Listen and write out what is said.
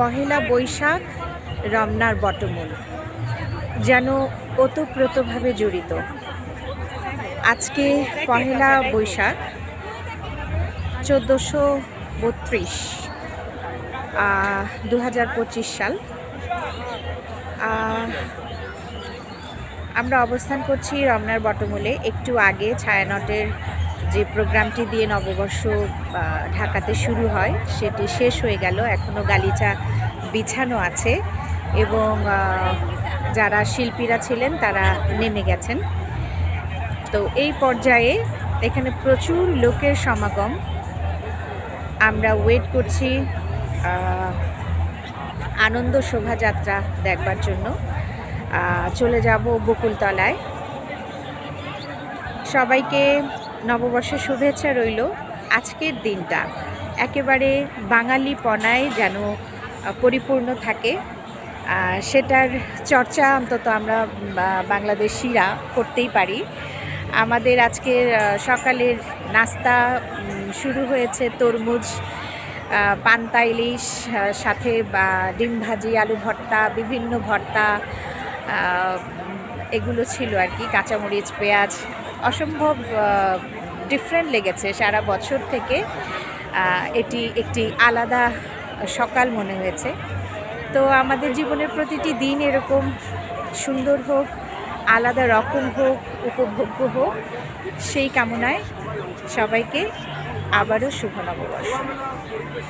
পহেলা বৈশাখ রমনার বটমূল, যেন ওতপ্রোতভাবে জড়িত। আজকে পহেলা বৈশাখ, চোদ্দোশো বত্রিশ দু পঁচিশ সাল। আমরা অবস্থান করছি রমনার বটমূলে। একটু আগে ছায়ানটের যে প্রোগ্রামটি দিয়ে নববর্ষ ঢাকাতে শুরু হয়, সেটি শেষ হয়ে গেল। এখনও গালিচা বিছানো আছে এবং যারা শিল্পীরা ছিলেন তারা নেমে গেছেন। তো এই পর্যায়ে এখানে প্রচুর লোকের সমাগম। আমরা ওয়েট করছি আনন্দ শোভাযাত্রা দেখবার জন্য। চলে যাব বকুলতলায়। সবাইকে নববর্ষের শুভেচ্ছা রইল আজকের দিনটা। একেবারে বাঙালি পনায় যেন পরিপূর্ণ থাকে। সেটার চর্চা অন্তত আমরা বাংলাদেশিরা করতেই পারি। আমাদের আজকের সকালের নাস্তা শুরু হয়েছে তরমুজ পান্তা, ইলিশ সাথে ডিম ভাজি, আলু ভর্তা, বিভিন্ন ভর্তা এগুলো ছিল আর কি। কাঁচামরিচ, পেঁয়াজ, অসম্ভব ডিফারেন্ট লেগেছে সারা বছর থেকে। এটি একটি আলাদা সকাল মনে হয়েছে। তো আমাদের জীবনের প্রতিটি দিন এরকম সুন্দর হোক, আলাদা রকম হোক, উপভোগ্য হোক, সেই কামনায় সবাইকে আবারও শুভ নববর্ষ